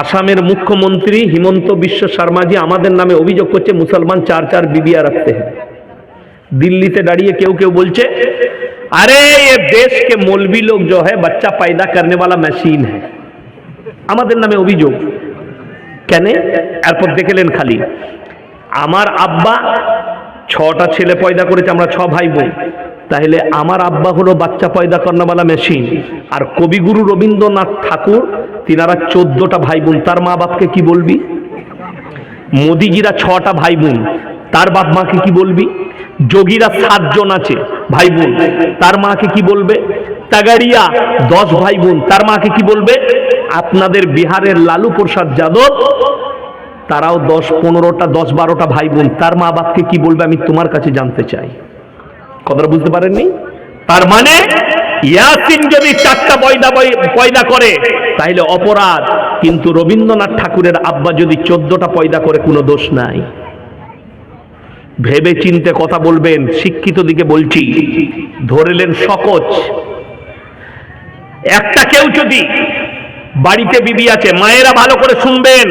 আসামের মুখ্যমন্ত্রী হিমন্ত বিশ্ব শর্মাজি আমাদের নামে অভিযোগ করছে মুসলমান চার চার বিবিয়া রাখতে हैं दिल्ली দাঁড়িয়ে কেউ কেউ বলছে अरे ये देश के मौलवी लोग जो है बच्चा पैदा करने वाला मशीन है আমাদের নামে অভিযোগ কেন এরপর দেখলেন খালি আমার আব্বা ছটা ছেলে পয়দা করেছে আমরা ছ ভাই বোন তাহলে আমার আব্বা হলো বাচ্চা পয়দা করানোওয়ালা মেশিন। আর কবিগুরু রবীন্দ্রনাথ ঠাকুর, তিনারা চোদ্দটা ভাই বোন তার মা বাপকে কি বলবি? মোদিজিরা ছটা ভাই বোন তার বাপ মাকে কি বলবি? যোগীরা সাতজন আছে ভাই বোন তার মাকে কি বলবে? তাগাড়িয়া, দশ ভাই বোন তার মাকে কি বলবে? আপনাদের বিহারের লালু প্রসাদ যাদব, তারাও দশ, পনেরোটা, দশ, বারোটা ভাই বোন তার মা বাপকে কি বলবে আমি তোমার কাছে জানতে চাই। কথাটা বুঝতে পারেননি? তার মানে ইয়াসিন যদি চারটা পয়দা পয়দা করে তাহলে অপরাধ। কিন্তু রবীন্দ্রনাথ ঠাকুরের আব্বা যদি চোদ্দটা পয়দা করে, কোনো দোষ নাই। ভেবে চিনতে কথা বলবেন, শিক্ষিত দিকে বলছি, ধরেলেন সকচ একটা কেউ যদি বাড়িতে বিবি আছে, মায়েরা ভালো করে শুনবেন।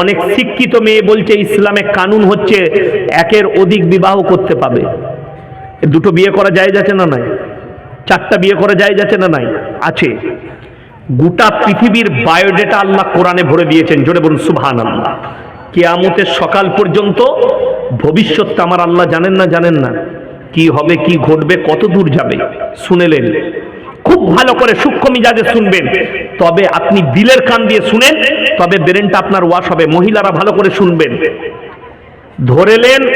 অনেক শিক্ষিত মেয়ে বলছে, ইসলামে কানুন হচ্ছে, একের অধিক বিবাহ করতে পাবে। দুটো বিয়ে করা যায় যাচ্ছে না নাই? চারটা বিয়ে করা যায় যাচ্ছে না নাই? আছে। গোটা পৃথিবীর বায়োডেটা আল্লাহ কোরআনে ভরে দিয়েছেন। জোরে বলুন সুবহান আল্লাহ কেয়ামতের সকাল পর্যন্ত ভবিষ্যৎটা আমার আল্লাহ জানেন না জানেন না। কি হবে, কি ঘটবে, কত দূর যাবে? শুনেলেন। খুব ভালো করে সূক্ষ্ম মিজাজে শুনবেন। তবে আপনি দিলের কান দিয়ে শুনেন, তবে ব্রেনটা আপনার ওয়াশ হবে। মহিলারা ভালো করে শুনবেন। ধরেলেন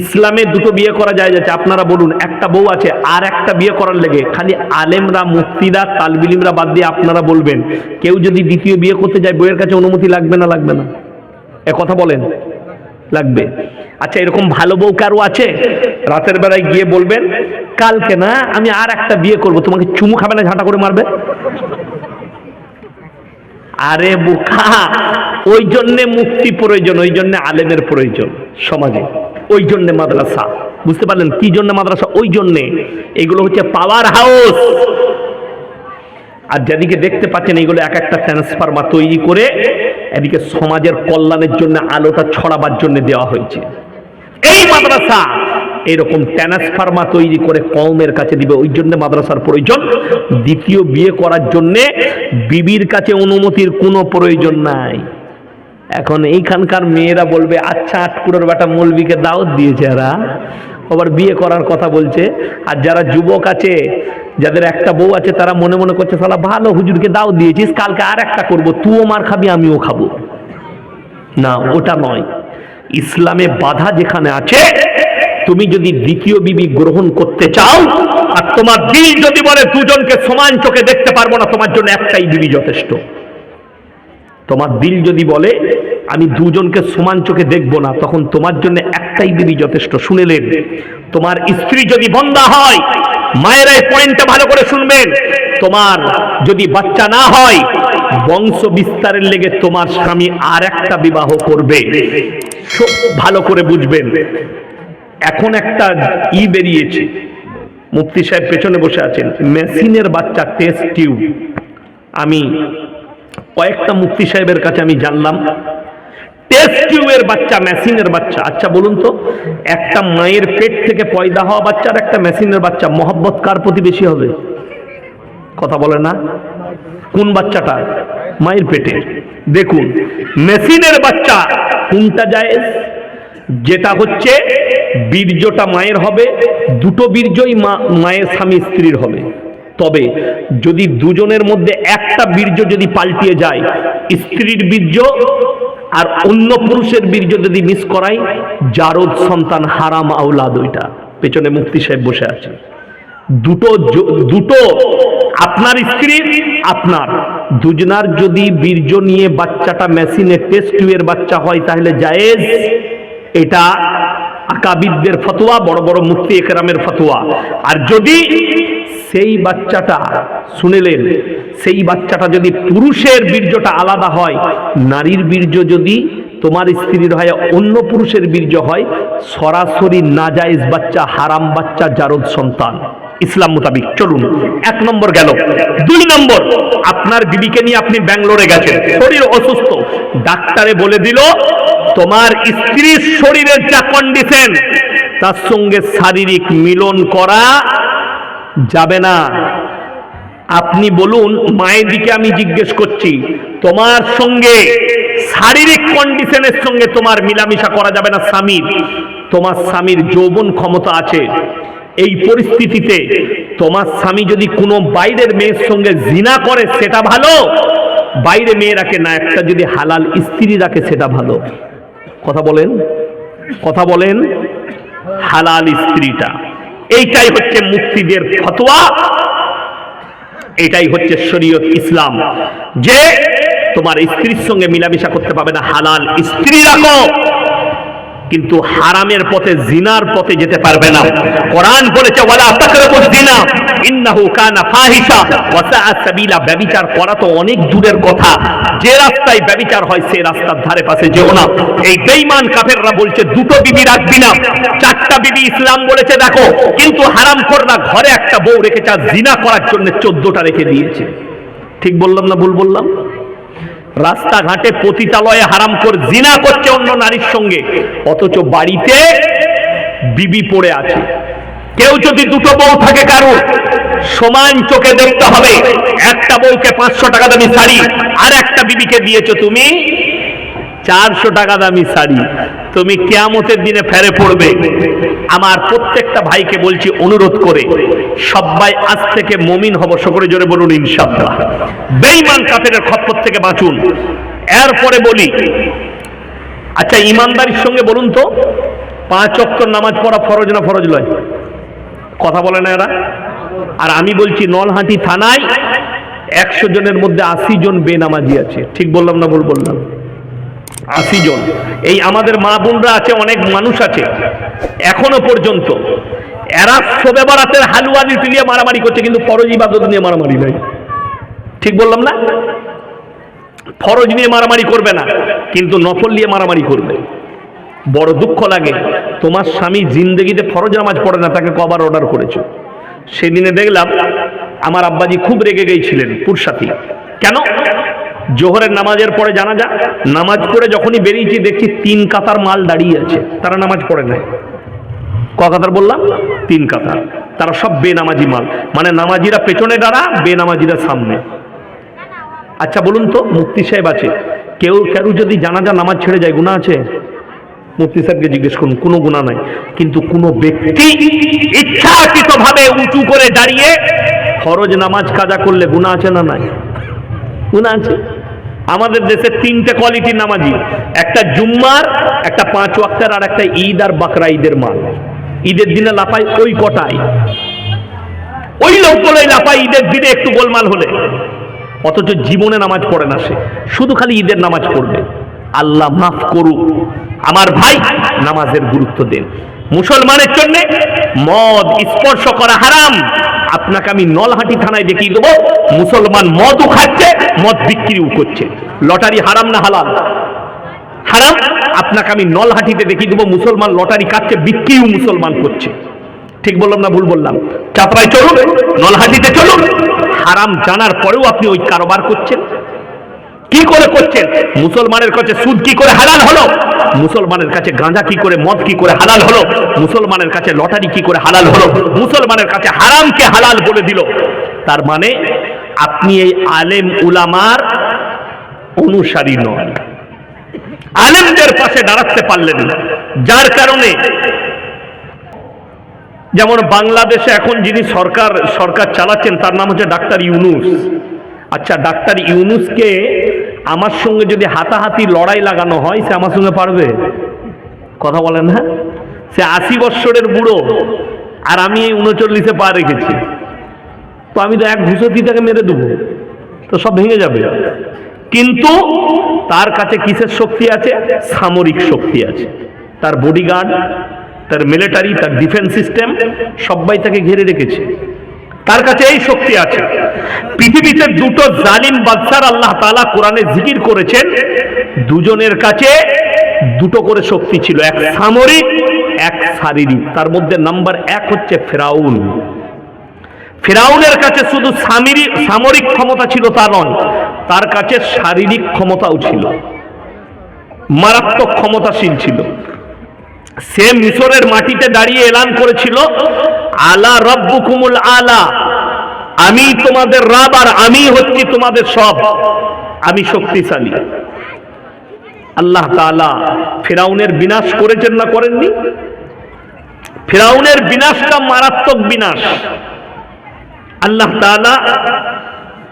ইসলামে দুটো বিয়ে করা যায় যাচ্ছে। আপনারা বলুন, একটা বউ আছে আর একটা বিয়ে করার লেগে। খালি আলেমরা, মুফতিরা, তালবিলিমরা বাদ দিয়ে আপনারা বলবেন, কেউ যদি দ্বিতীয় বিয়ে করতে যায় বইয়ের কাছে অনুমতি লাগবে না লাগবে না? এ কথা বলেন, লাগবে। আচ্ছা এরকম ভালো বউ কারও আছে? রাতের বেলায় গিয়ে বলবেন, কালকে না, আমি আর একটা বিয়ে করব, তোমাকে চুমু খাবে না, ঝাঁটা করে মারবে? আরে বোকা, ওই জন্যে মুক্তি প্রয়োজন, ওই জন্যে আলেমের প্রয়োজন, সমাজে। ওই জন্যে মাদ্রাসা। বুঝতে পারলেন কি জন্য মাদ্রাসা? ওই জন্যে। এগুলো হচ্ছে পাওয়ার হাউস আর যেদিকে দেখতে পাচ্ছেন এইগুলো এক একটা ট্রান্সফার্মার তৈরি করে এদিকে সমাজের কল্যাণের জন্য, আলোটা ছড়াবার জন্য দেওয়া হয়েছে। এই মাদ্রাসা! এরকম ট্রান্সফার্মা তৈরি করে কওমের কাছে দিবে, ওই জন্য মাদ্রাসার প্রয়োজন। দ্বিতীয় বিয়ে করার জন্যে, বিবির কাছে অনুমতির কোনো প্রয়োজন নাই। এখন এইখানকার মেয়েরা বলবে আচ্ছা আটকুড়োর বেটা মৌলবিকে দাওয়াত দিয়েছে এরা। আবার বিয়ে করার কথা বলছে। আর যারা যুবক আছে, যাদের একটা বউ আছে, তারা মনে মনে করছে সালা ভালো, হুজুরকে দাও দিয়েছিস, কালকে আর একটা করব, তুইও মার খাবি, আমিও খাব। না, ওটা নয়। ইসলামে বাধা যেখানে আছে, তুমি যদি দ্বিতীয় বিবি গ্রহণ করতে চাও, আর তোমার দিল যদি বলে, দুজনকে সমান চোখে দেখতে পারব না, তোমার জন্য একটাই বিবি যথেষ্ট। তোমার দিল যদি বলে, আমি দুজনকে সমান চোখে দেখব না, তখন তোমার জন্য একটাই বিবি যথেষ্ট। শুনেলেন তোমার স্ত্রী যদি বন্ধা হয়, মায়ের এই পয়েন্টটা ভালো করে শুনবেন। তোমার যদি বাচ্চা না হয়, বংশ বিস্তারের লেগে তোমার স্বামী আর একটা বিবাহ করবে। ভালো করে বুঝবেন। এখন একটা ই বেরিয়েছে। মুফতি সাহেব পেছনে বসে আছেন। মেশিনের বাচ্চা টেস্ট টিউব আমি কয়েকটা মুফতি সাহেবের কাছে আমি জানলাম টেস্ট বাচ্চা মেশিনের বাচ্চা। আচ্ছা বলুন তো, একটা মায়ের পেট থেকে পয়দা হওয়া একটা মেশিনের বাচ্চা, মহব্বত কার প্রতি বেশি হবে? কথা বলে না? কোন বাচ্চাটা? মায়ের পেটে। দেখুন মেশিনের বাচ্চা কোনটা যায় যেটা হচ্ছে, বীর্যটা মায়ের হবে, দুটো বীর্যই মা, মায়ের স্বামী স্ত্রীর হবে। তবে যদি দুজনের মধ্যে একটা বীর্য যদি পাল্টিয়ে যায়, স্ত্রীর বীর্য আর অন্য পুরুষের বীর্য যদি মিস করায়, জারদ সন্তান হারাম আউলাদ ওইটা। পেছনে মুক্তি সাহেব বসে আছে দুটো দুটো আপনার স্ত্রীর আপনার। দুজনার যদি বীর্য নিয়ে বাচ্চাটা মেশিনে টেস্ট টিউবের বাচ্চা হয়, তাহলে জায়েজ। এটা আকাবিদদের ফতোয়া, বড় বড় মুফতি একরামের ফতোয়া। আর যদি সেই বাচ্চাটা শুনেলেন, সেই বাচ্চাটা যদি পুরুষের বীর্যটা আলাদা হয়, নারীর বীর্য যদি তোমার স্ত্রীর হয়, অন্য পুরুষের বীর্য হয়, সরাসরি নাজাইজ বাচ্চা, হারাম বাচ্চা, জারদ সন্তান। ইসলাম মোতাবিক। চলুন, এক নম্বর গেল। দুই নম্বর, আপনার বিবিকে নিয়ে আপনি ব্যাঙ্গালোরে গেছেন। শরীর অসুস্থ। ডাক্তারে বলে দিল তোমার স্ত্রীর শরীরের যা কন্ডিশন তার সঙ্গে শারীরিক মিলন করা যাবে না। আপনি বলুন, মায়ের দিকে আমি জিজ্ঞেস করছি, তোমার সঙ্গে শারীরিক কন্ডিশনের সঙ্গে তোমার মিলামিশা করা যাবে না স্বামীর? তোমার স্বামীর যৌবন ক্ষমতা আছে। এই পরিস্থিতিতে তোমার স্বামী যদি কোনো বাইরের মেয়ের সঙ্গে জিনা করে, সেটা ভালো। বাইরে মেয়ে রাখে না, একটা যদি হালাল স্ত্রী রাখে, সেটা ভালো। কথা বলেন কথা বলেন, হালাল স্ত্রীটা। এইটাই হচ্ছে মুক্তিদের ফতোয়া এটাই হচ্ছে শরীয়ত ইসলাম। যে তোমার স্ত্রীর সঙ্গে মিলামিশা করতে পারবে না, হালাল স্ত্রী রাখো। কিন্তু হারামের পথে, জিনার পথে যেতে পারবে না। কোরআন বলেছে, ওয়ালা তাকরাবুজ জিনা, ইন্নাহু কানা ফাহিশা ওয়া সাআ সাবিলা। ব্যভিচার করা তো অনেক দূরের কথা। যে রাস্তায় ব্যভিচার হয় সেই রাস্তার ধারে পাশে যেও না। এই বেঈমান কাফেররা বলছে, দুটো বিবি রাখবি না। চারটা বিবি ইসলাম বলেছে, দেখো, কিন্তু হারাম করনা ঘরে একটা বউ রেখেছে আর জিনা করার জন্য চোদ্দটা রেখে দিয়েছে। ঠিক বললাম না ভুল বললাম? রাস্তাঘাটে পতিতালয়ে হারাম করে জিনা করছে অন্য নারীর সঙ্গে। অথচ বাড়িতে বিবি পড়ে আছে। কেউ যদি দুটো বউ থাকে কারও, সমান চোখে দেখতে হবে। একটা বউকে পাঁচশো টাকা দামি শাড়ি, আর একটা বিবিকে দিয়েছ তুমি চারশো টাকা দামি শাড়ি। তুমি কেয়ামতের দিনে ফেরে পড়বে। আমার প্রত্যেকটা ভাইকে বলছি, অনুরোধ করে সবাই আজ থেকে মমিন হব। সকলে জোরে বলুন, ইনশাআল্লাহ। বেঈমান কাফেরের খপ্পর থেকে বাঁচুন। এরপরে বলি আচ্ছা ইমানদারির সঙ্গে বলুন তো, পাঁচ অক্টর নামাজ পড়া ফরজ না ফরজ নয়? কথা বলে না এরা? আর আমি বলছি, নলহাটি থানায় একশো জনের মধ্যে আশি জন বেনামাজি আছে। ঠিক বললাম না ভুল বললাম? আশি জন। এই আমাদের মা বোনরা আছে, অনেক মানুষ আছে। এখনও পর্যন্ত এরা শোবে বারাতের হালুয়া নিয়ে মারামারি করছে, কিন্তু ফরজ ইবাদত নিয়ে মারামারি নাই। ঠিক বললাম না? ফরজ নিয়ে মারামারি করবে না, কিন্তু নফল নিয়ে মারামারি করবে। বড় দুঃখ লাগে, তোমার স্বামী জিন্দগিতে ফরজ নামাজ পড়ে না, তাকে কবার অর্ডার করেছ। সেদিনে দেখলাম, আমার আব্বাজি খুব রেগে গিয়েছিলেন পুরসাথী। কেন? জোহরের নামাজের পরে জানা যা নামাজ পড়ে যখনই বেরিয়েছি দেখছি তিন কাতার মাল দাঁড়িয়ে আছে। তারা নামাজ পড়ে নাই। ক কাতার বললাম? তিন কাতার। তারা সব বেনামাজি মাল। মানে নামাজিরা পেছনে দাঁড়া, বেনামাজিরা সামনে। আচ্ছা বলুন তো, মুফতি সাহেব আছে। কেউ কেউ যদি জানাজা নামাজ ছেড়ে যায় গুণা আছে? মুফতি সাহেবকে জিজ্ঞেস করুন, কোনো গুণা নাই। কিন্তু কোনো ব্যক্তি ইচ্ছাকৃত ভাবে উঁচু করে দাঁড়িয়ে ফরজ নামাজ কাজা করলে গুণা আছে না নাই? গুণা আছে। আমাদের দেশে তিনটে কোয়ালিটির নামাজি। একটা জুম্মার, একটা পাঁচ ওয়াক্তের, আর একটা ঈদ আর বাকরা ঈদের মাল। ঈদের দিনে লাফাই ওই কটায়। ওই লোকগুলোই লাফাই ঈদের দিনে একটু গোলমাল হলে। অথচ জীবনে নামাজ পড়ে না সে। শুধু খালি ঈদের নামাজ পড়বে। আল্লাহ মাফ করুক। আমার ভাই নামাজের গুরুত্ব দেন। মুসলমানের জন্য মদ স্পর্শ করা হারাম। আপনাকে আমি নলহাটি থানায় দেখিয়ে দেবো, মুসলমান মদও খাচ্ছে, মদ বিক্রিও করছে। লটারি হারাম না হালাল? হারাম? আপনাকে আমি নলহাটিতে দেখিয়ে দেবো, মুসলমান লটারি কাটছে বিক্রিও মুসলমান করছে। ঠিক বললাম না ভুল বললাম? চাপড়ায় চলুন, নলহাটিতে চলুন। হারাম জানার পরেও আপনি ওই কারবার করছেন। কি করে করছেন? মুসলমানের কাছে সুদ কি করে হালাল হলো? মুসলমানের কাছে গাঁজা কি করে, মদ কি করে হালাল হলো? মুসলমানের কাছে লটারি কি করে হালাল হলো? মুসলমানের কাছে হারামকে হালাল বলে দিল। তার মানে আপনি এই আলেম উলামার অনুসারী নন। আলেমদের পাশে দাঁড়াতে পারলেন না। যার কারণে, যেমন বাংলাদেশে এখন যিনি সরকার সরকার চালাচ্ছেন, তার নাম হচ্ছে ডাক্তার ইউনুস। আচ্ছা ডাক্তার ইউনুসকে আমার সঙ্গে যদি হাতাহাতি লড়াই লাগানো হয়, সে আমার সঙ্গে পারবে? কথা বলেন হ্যাঁ সে আশি বৎসরের বুড়ো, আর আমি এই উনচল্লিশে পা রেখেছি। তো আমি তো এক ঘুষতি তাকে মেরে দেবো, তো সব ভেঙে যাবে। কিন্তু তার কাছে কিসের শক্তি আছে? সামরিক শক্তি আছে। তার বডিগার্ড তার মিলিটারি তার ডিফেন্স সিস্টেম সবাই তাকে ঘিরে রেখেছে। তার কাছে এই শক্তি আছে। পৃথিবীতে দুটো জালিম বাদশার আল্লাহ তাআলা কোরআনে জিকির করেছেন। দুজনের কাছে দুটো করে শক্তি ছিল, এক সামরিক, এক শারীরিক। তার মধ্যে নাম্বার এক হচ্ছে ফেরাউন। ফেরাউনের কাছে শুধু সামিরি- সামরিক ক্ষমতা ছিল তা নয়, তার কাছে শারীরিক ক্ষমতাও ছিল। মারাত্মক ক্ষমতাশীল ছিল। সে মিশরের মাটিতে দাঁড়িয়ে এলান করেছিল, আলা রব্বুকুমুল আলা। আমি তোমাদের রাব আর আমি হচ্ছি তোমাদের সব। আমি শক্তিশালী। আল্লাহ তাআলা ফেরাউনের বিনাশ করেছেন না করেননি? ফেরাউনের বিনাশটা মারাত্মক বিনাশ। আল্লাহ তাআলা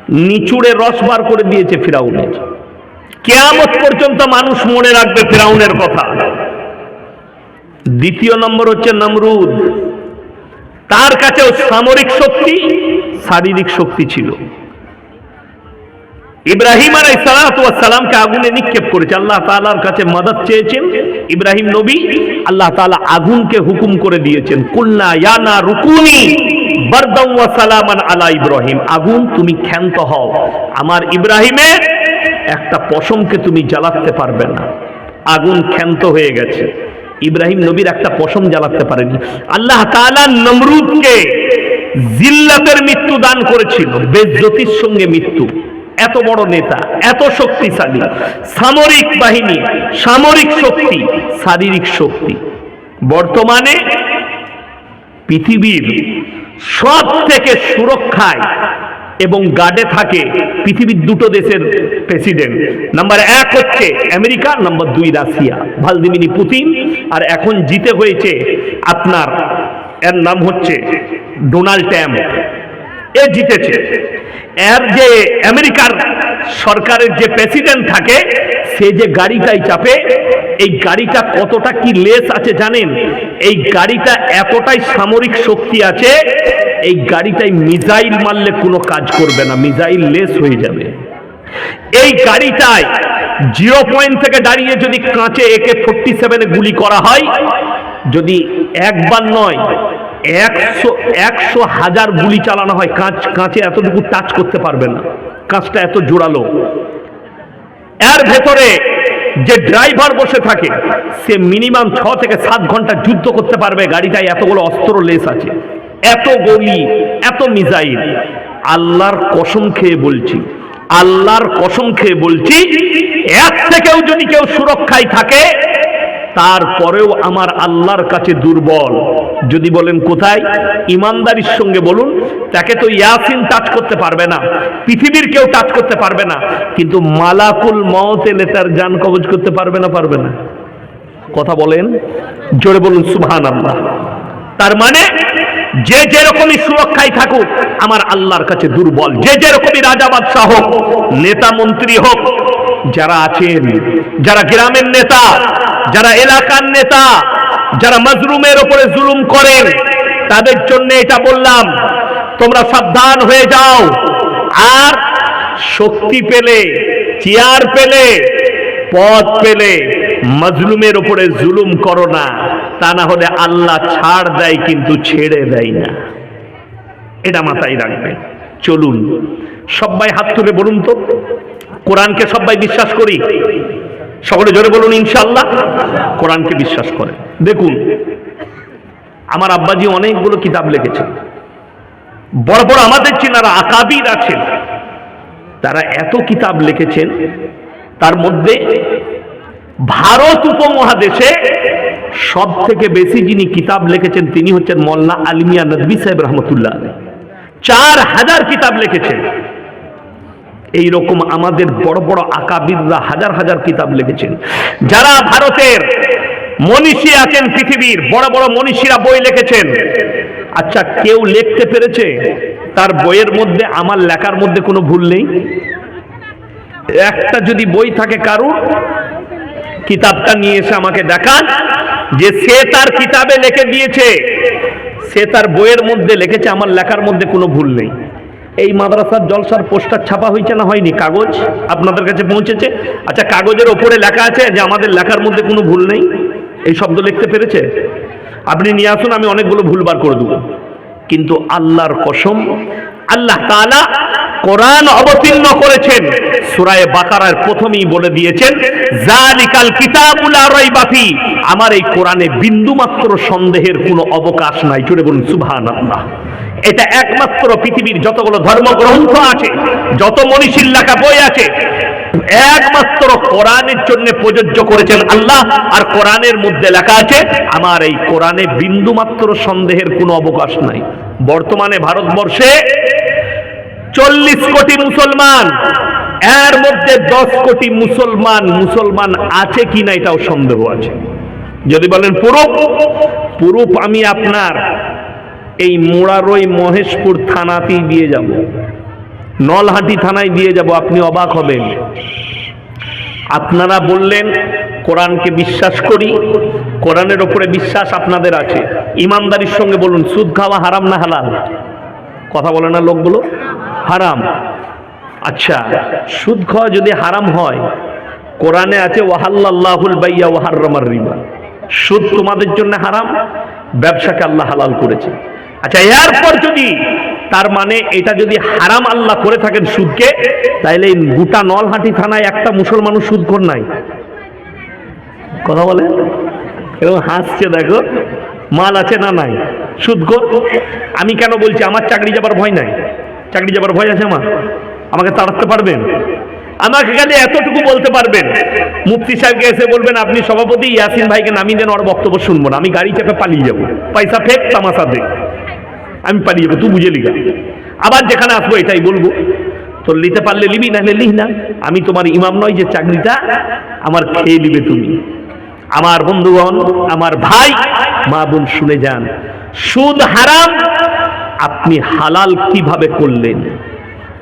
নিচুড়ে রস বার করে দিয়েছে ফেরাউনের। কেয়ামত পর্যন্ত মানুষ মনে রাখবে ফেরাউনের কথা। দ্বিতীয় নম্বর হচ্ছে নমরুদ। তার কাছেও সামরিক শক্তি শারীরিক শক্তি ছিল। ইব্রাহিম আলাই সালামকে আগুনে নিক্ষেপ করেছে। আল্লাহ তাআলার কাছে মদত চেয়েছেন। ইব্রাহিম নবী আল্লাহ তাআলা আগুনকে হুকুম করে দিয়েছেন। কুল্লা ইয়ানা রুকুনি ইব্রাহিম। আমার ইব্রাহিমের একটা পশমকে তুমি জ্বালাতে পারবে না। আগুন ক্ষান্ত হয়ে গেছে। ইব্রাহিম নবীর একটা পশম জ্বালাতে পারেনি। আল্লাহ নমরুদকে জিল্লাতের মৃত্যু দান করেছিল বেজ্জতির সঙ্গে মৃত্যু। এত বড় নেতা, এত শক্তিশালী। সামরিক বাহিনী, সামরিক শক্তি, শারীরিক শক্তি। বর্তমানে পৃথিবীর সব থেকে সুরক্ষায় এবং গার্ডে থাকে পৃথিবীর দুটো দেশের প্রেসিডেন্ট নাম্বার এক হচ্ছে আমেরিকা নাম্বার দুই রাশিয়া। ভালদিমিনি পুতিন, আর এখন জিতে হয়েছে আপনার, এর নাম হচ্ছে ডোনাল্ড ট্যাম্প এ জিতেছে। এর যে আমেরিকার সরকারের যে প্রেসিডেন্ট থাকে, সে যে গাড়িটাই চাপে, এই গাড়িটা কতটা কি লেস আছে জানেন? এই গাড়িটা এতটাই সামরিক শক্তি আছে, এই গাড়িটাই মিজাইল মারলে কোনো কাজ করবে না মিজাইল লেস হয়ে যাবে। এই গাড়িটায় জিরো পয়েন্ট থেকে দাঁড়িয়ে যদি কাঁচে একে ফোরটি সেভেনে গুলি করা হয়, যদি একবার নয় একশো একশো হাজার গুলি চালানো হয়, কাঁচ, কাঁচে এতটুকু টাচ করতে পারবে না। কাঁচটা এত জোরালো। এর ভেতরে যে ড্রাইভার বসে থাকে, সে মিনিমাম ছ থেকে সাত ঘণ্টা যুদ্ধ করতে পারবে, গাড়িটায় এতগুলো অস্ত্র লেস আছে। এত গলি, এত মিসাইল আল্লাহর কসম খেয়ে বলছি, আল্লাহর কসম খেয়ে বলছি, এর থেকেও যদি কেউ সুরক্ষায় থাকে তারপরেও আমার আল্লাহর কাছে দুর্বল। যদি বলেন কোথায়? ইমানদারির সঙ্গে বলুন, তাকে তো ইয়াসিন টাচ করতে পারবে না, পৃথিবীর কেউ টাচ করতে পারবে না, কিন্তু মালাকুল মত এলে তার জান কবজ করতে পারবে না পারবে না। কথা বলেন, জোরে বলুন সুবহান আল্লাহ তার মানে যে যেরকমই সুরক্ষায় থাকুক, আমার আল্লাহর কাছে দুর্বল। যে যেরকমই রাজা বাদশাহ হোক, নেতা মন্ত্রী হোক, যারা আছেন, যারা গ্রামের নেতা যারা এলাকার নেতা, যারা মজলুমের ওপরে জুলুম করেন, তাদের জন্য এটা বললাম, তোমরা সাবধান হয়ে যাও। আর শক্তি পেলে, চেয়ার পেলে পদ পেলে, মজলুমের ওপরে জুলুম করো না। তা না হলে আল্লাহ ছাড় দেয় কিন্তু ছেড়ে দেয় না। এটা মাথায় রাখবে। চলুন, সবাই হাত তুলে বলুন তো, কোরআনকে সবাই বিশ্বাস করি? সকলে জোরে বলুন ইনশাল্লাহ কোরআনকে বিশ্বাস করে। দেখুন, আমার আব্বাজি অনেকগুলো কিতাব লিখেছেন। বড় বড় আমাদের চিনারা আকাবির আছেন। তারা এত কিতাব লিখেছেন, তার মধ্যে ভারত উপমহাদেশে সব থেকে বেশি যিনি কিতাব লিখেছেন, তিনি হচ্ছেন মোল্লা আলমিয়া নদবী সাহেব রহমতুল্লাহ চার হাজার কিতাব লিখেছেন। এই রকম আমাদের বড় বড় আকাবিররা হাজার হাজার কিতাব লিখেছেন। যারা ভারতের মনীষী আছেন পৃথিবীর, বড় বড় মনীষীরা বই লিখেছেন। আচ্ছা কেউ লিখতে পেরেছে? তার বইয়ের মধ্যে, আমার লেখার মধ্যে কোনো ভুল নেই? একটা যদি বই থাকে কারুর, কিতাবটা নিয়ে এসে আমাকে দেখান যে সে তার কিতাবে লিখে দিয়েছে। সে তার বইয়ের মধ্যে লিখেছে, আমার লেখার মধ্যে কোনো ভুল নেই। এই মাদ্রাসার জলসার পোস্টার ছাপা হয়েছে না হয়নি? কাগজ আপনাদের কাছে পৌঁছেছে? আচ্ছা কাগজের ওপরে লেখা আছে যে আমাদের লেখার মধ্যে কোনো ভুল নেই। এই শব্দ লিখতে পেরেছে? আপনি নিয়ে আসুন, আমি অনেকগুলো ভুল বার করে দেবো। কিন্তু আল্লাহর কসম, আল্লাহ তাআলা কোরআন অবতীর্ণ করেছেন। সুরায় বাকারার প্রথমেই বলে দিয়েছেন জালিকাল কিতাবুল রাইবাফি আমার এই কোরআনে বিন্দুমাত্র সন্দেহের কোনো অবকাশ নাই। জুড়ে বলুন, সুবহানাল্লাহ। এটা একমাত্র পৃথিবীর যতগুলো ধর্মগ্রন্থ আছে, যত মনীষীর লেখা বই আছে, একমাত্র কোরআনের জন্য প্রযোজ্য করেছেন আল্লাহ। আর কোরআনের মধ্যে লেখা আছে, আমার এই কোরআনে বিন্দুমাত্র সন্দেহের কোনো অবকাশ নাই। বর্তমানে ভারতবর্ষে চল্লিশ কোটি মুসলমান। এর মধ্যে দশ কোটি মুসলমান মুসলমান আছে কি না এটাও সন্দেহ আছে। যদি বলেন পুরুপ পুরুপ আমি আপনার এই মোড়ারই মহেশপুর থানাতেই দিয়ে যাব। নলহাটি থানায় দিয়ে যাব, আপনি অবাক হবেন। আপনারা বললেন, কোরআনকে বিশ্বাস করি, কোরআনের ওপরে বিশ্বাস আপনাদের আছে। ইমানদারির সঙ্গে বলুন, সুদ খাওয়া হারাম না হালাল? কথা বলে না লোকগুলো? হারাম। আচ্ছা সুদ খাওয়া যদি হারাম হয়, কোরআনে আছে ওয়াহাল্লাহুল বাইয়া ওয়াহার্রামার রিবা। সুদ তোমাদের জন্য হারাম, ব্যবসাকে আল্লাহ হালাল করেছে। আচ্ছা এরপর যদি, তার মানে এটা যদি হারাম আল্লাহ করে থাকেন সুদকে, তাইলে গোটা নলহাটি থানায় একটা মুসলমানও সুদখোর নাই। কথা বলে? এরকম হাসছে, দেখো। মাল আছে না নাই? সুদখোর আমি কেন বলছি, আমার চাকরি যাবার ভয় নাই? চাকরি যাবার ভয় আছে আমার? আমাকে তাড়াতে পারবেন? আমাকে খালি এতটুকু বলতে পারবেন। মুফতি সাহেবকে এসে বলবেন, আপনি সভাপতি ইয়াসিন ভাইকে নামিয়ে দেন, ওর বক্তব্য শুনব না। আমি গাড়ি চেপে পালিয়ে যাব। পয়সা ফেক, তামাশা দেখ আমি পালিয়ে যাব, তুই বুঝে লিখা আবার যেখানে আসব, এটাই বলব। তোর নিতে পারলে লিবি, নাহলে লিহ না। আমি তোমার ইমাম নয় যে চাকরিটা আমার খেয়ে নিবে তুমি। আমার বন্ধুগণ, আমার ভাই, মা বোন শুনে যান। সুদ হারাম আপনি হালাল কীভাবে করলেন?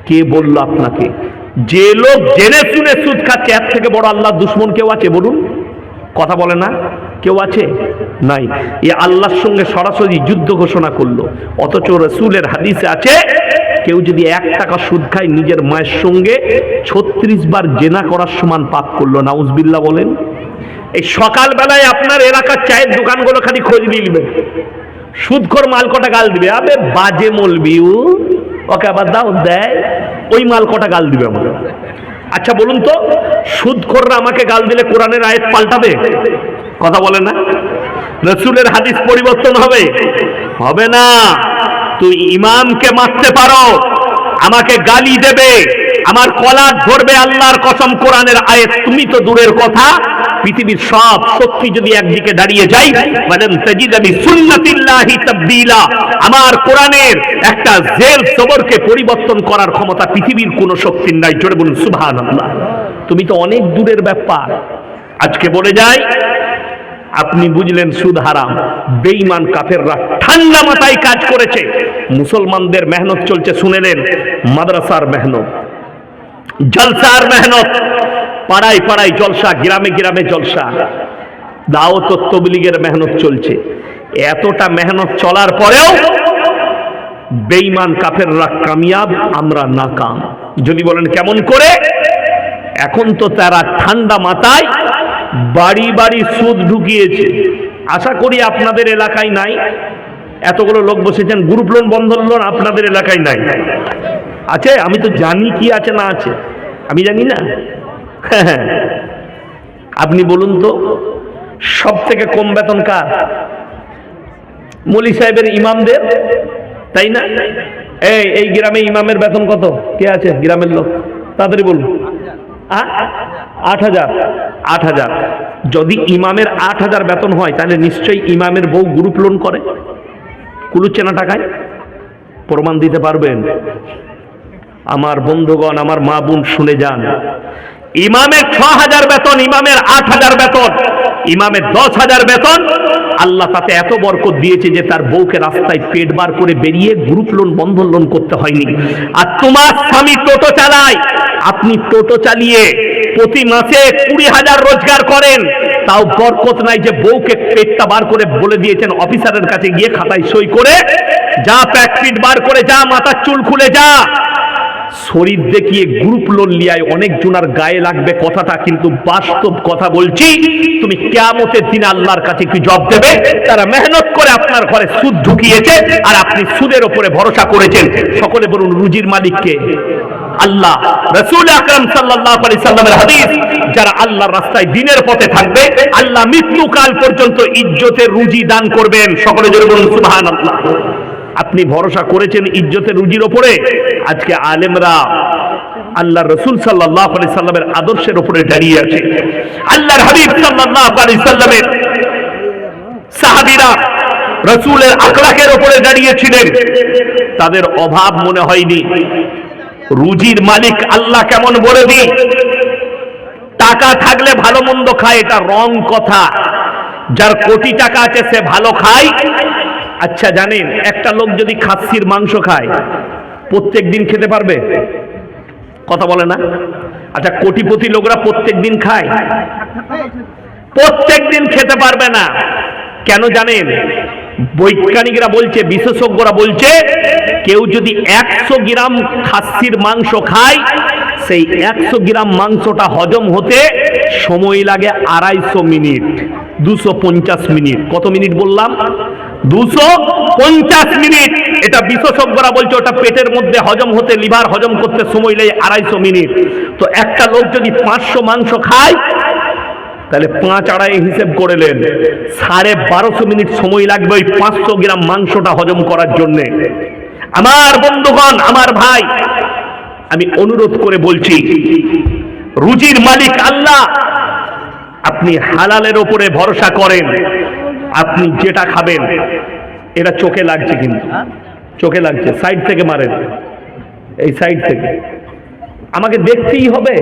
কে বলল আপনাকে? যে লোক জেনে শুনে সুদ খাচ্ছে, এর থেকে বড় আল্লাহ দুশ্মন কেউ আছে বলুন। কথা বলে না? কেউ আছে? নাই। এ আল্লাহর সঙ্গে সরাসরি যুদ্ধ ঘোষণা করল। অথচ রসুলের হাদিসে আছে, কেউ যদি এক টাকা সুদ খায় নিজের মায়ের সঙ্গে, ছত্রিশ বার জেনা করার সমান পাপ করল। নাউজবিল্লা বলেন। এই সকালবেলায় আপনার এলাকার চায়ের দোকানগুলো খালি খোঁজ নেবেন সুদখোর মাল কটা গাল দিবে? আবে বাজে মলবি ও ওকে আবার দাও, দেয়। ওই মাল কটা গাল দিবে আমাকে? আচ্ছা বলুন তো, সুদখোররা আমাকে গাল দিলে কোরআনের আয়াত পাল্টাবে? কথা বলে না? রসুলের হাদিস পরিবর্তন হবে? হবে না। তুই ইমামকে মারতে পারো। আমাকে গালি দেবে। আমার কলার ধরবে আল্লাহর কসম কোরআনের আয়াত। তুমি তো দূরের কথা। পৃথিবীর সব শক্তি যদি একদিকে দাঁড়িয়ে যাই আমি আমার কোরআনের একটা জেল সবরকে পরিবর্তন করার ক্ষমতা পৃথিবীর কোনো শক্তির নাই। জোরে বলুন, সুবহানাল্লাহ। তুমি তো অনেক দূরের ব্যাপার। আজকে বলে যাই, আপনি বুঝলেন সুদ হারাম। বেঈমান কাফেররা ঠান্ডা মাথায় কাজ করেছে। মুসলমানদের মেহনত চলছে শুনেলেন মাদ্রাসার মেহনত, জলসার মেহনত। পাড়ায় পাড়ায় জলসা, গ্রামে গ্রামে জলসা। দাওয়াত ও তবলিগের মেহনত চলছে। এতটা মেহনত চলার পরেও বেঈমান কাফেররা কামিয়াব, আমরা নাকাম। যদি বলেন কেমন করে? এখন তো তারা ঠান্ডা মাথায় বাড়ি বাড়ি সুদ ঢুকিয়েছে। আশা করি আপনাদের এলাকায় নাই। এতগুলো লোক বসেছেন, গ্রুপ লোন, বন্ধন লোন আপনাদের এলাকায় নাই। আছে, আমি তো জানি কি আছে, না আছে। আমি জানি না। আপনি বলুন তো সব থেকে কম বেতন কার? মলি সাহেবের ইমামদের, তাই না? এই এই গ্রামে ইমামের বেতন কত? কে আছে? গ্রামের লোক। তাড়াতাড়ি বলুন? আট হাজার। আট হাজার। যদি ইমামের আট হাজার বেতন হয়, তাহলে নিশ্চয়ই ইমামের বউ গ্রুপ লোন করে। কুলুচ্ছে না টাকায়। প্রমাণ দিতে পারবেন। আমার বন্ধুগণ, আমার মা বোন শুনে যান। ইমামের ছ হাজার বেতন, ইমামের আট হাজার বেতন, ইমামের দশ হাজার বেতন। আল্লাহ তাতে এত বরকত দিয়েছে যে তার বউকে রাস্তায় পেট বার করে বেরিয়ে গ্রুপ লোন, বন্ধন লোন করতে হয়নি। আর তোমার স্বামী টোটো চালায়, আপনি টোটো চালিয়ে প্রতি মাসে কুড়ি হাজার রোজগার করেন। তাও বরকত নাই যে বউকে পেটটা বার করে বলে দিয়েছেন অফিসারের কাছে গিয়ে খাতায় সই করে, যা প্যাক প্যাকপিট বার করে যা, মাথার চুল খুলে যা শরীর দেখিয়ে গ্রুপ লোন লিয়ায় অনেক জনার গায়ে লাগবে কথাটা, কিন্তু বাস্তব কথা বলছি, তুমি কেয়ামতের দিন আল্লাহর কাছে কি জব দেবে। তারা মেহনত করে আপনার ঘরে সুদ ঢুকিয়েছে আর আপনি সুদের ওপরে ভরসা করেছেন। সকলে বলুন, রুজির মালিককে? আল্লাহ, রসুল আকরম সাল্লাল্লাহু আলাইহি সাল্লামের হাদিস, যারা আল্লাহর রাস্তায় দিনের পথে থাকবে, আল্লাহ মৃত্যুকাল পর্যন্ত ইজ্জতের রুজি দান করবেন। সকলে জোরে বলুন, সুবহানাল্লাহ। আপনি ভরসা করেছেন ইজ্জতের রুজির ওপরে? আজকে আলেমরা আল্লাহ রসুল সাল্লাহ আলি সাল্লামের আদর্শের ওপরে দাঁড়িয়ে আছে। আল্লাহর হাবিব সাল্লাহ আলি সাল্লামের সাহাবিরা রসুলের আখলাকের ওপরে দাঁড়িয়েছিলেন তাদের অভাব মনে হয়নি। রুজির মালিক আল্লাহ কেমন বলে দি টাকা থাকলে ভালো মন্দ খায়, এটা রং কথা। যার কোটি টাকা আছে সে ভালো খায়। আচ্ছা জানেন, একটা লোক যদি খাসির মাংস খায়, প্রত্যেক দিন খেতে পারবে? কথা বলে না? আচ্ছা কোটিপতি লোকরা প্রত্যেক দিন খায়? প্রত্যেক দিন খেতে পারবে না। কেন জানেন? বৈজ্ঞানিকরা বলছে, বিশেষজ্ঞরা বলছে, কেউ যদি একশো গ্রাম খাসির মাংস খায়, সেই একশো গ্রাম মাংসটা হজম হতে সময় লাগে আড়াইশো মিনিট, দুশো মিনিট। কত মিনিট বললাম? দুশো পঞ্চাশ মিনিট। এটা বিশেষজ্ঞরা বলছে, ওটা পেটের মধ্যে হজম হতে, লিভার হজম করতে সময় লাগে আড়াইশো মিনিট। তো একটা লোক যদি পাঁচশো মাংস খায়, তাহলে পাঁচ আড়াই হিসেব করে নেন। সাড়ে বারোশো মিনিট সময় লাগবে ওই পাঁচশো গ্রাম মাংসটা হজম করার জন্য। আমার বন্ধুগণ, আমার ভাই, আমি অনুরোধ করে বলছি, রুজির মালিক আল্লাহ, আপনি হালালের ওপরে ভরসা করেন। আপনি যেটা খাবেন, এটা চোখে লাগছে কিন্তু। চোখে লাগছে। সাইড থেকে মারেন। এই সাইড থেকে। আমাকে দেখতেই হবে।